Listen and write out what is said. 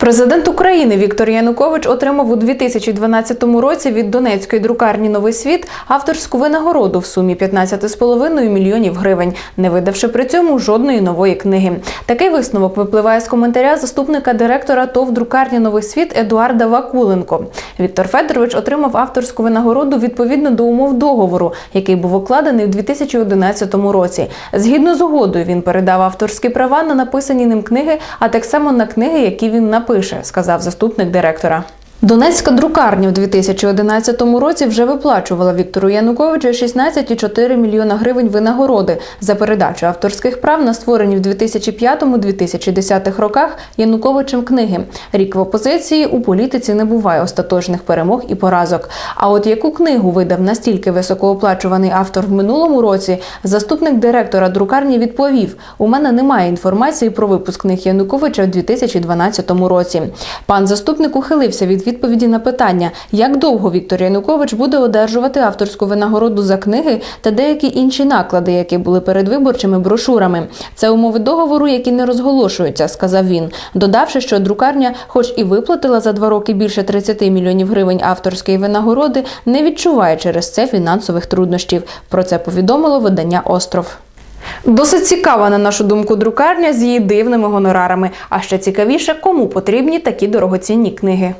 Президент України Віктор Янукович отримав у 2012 році від Донецької друкарні Новий світ авторську винагороду в сумі 15,5 мільйонів гривень, не видавши при цьому жодної нової книги. Такий висновок випливає з коментаря заступника директора ТОВ друкарні Новий світ Едуарда Вакуленко. Віктор Федорович отримав авторську винагороду відповідно до умов договору, який був укладений в 2011 році. Згідно з угодою, він передав авторські права на написані ним книги, а так само на книги, які він напише, сказав заступник директора. Донецька друкарня в 2011 році вже виплачувала Віктору Януковичу 16,4 мільйона гривень винагороди за передачу авторських прав на створені в 2005-2010 роках Януковичем книги. Рік в опозиції у політиці не буває остаточних перемог і поразок. А от яку книгу видав настільки високооплачуваний автор в минулому році, заступник директора друкарні відповів: у мене немає інформації про випуск книг Януковича в 2012 році. Пан заступник ухилився від відповіді на питання, як довго Віктор Янукович буде одержувати авторську винагороду за книги та деякі інші наклади, які були передвиборчими брошурами. Це умови договору, які не розголошуються, сказав він, додавши, що друкарня, хоч і виплатила за два роки більше 30 мільйонів гривень авторської винагороди, не відчуває через це фінансових труднощів. Про це повідомило видання Остров. Досить цікава, на нашу думку, друкарня з її дивними гонорарами. А ще цікавіше, кому потрібні такі дорогоцінні книги.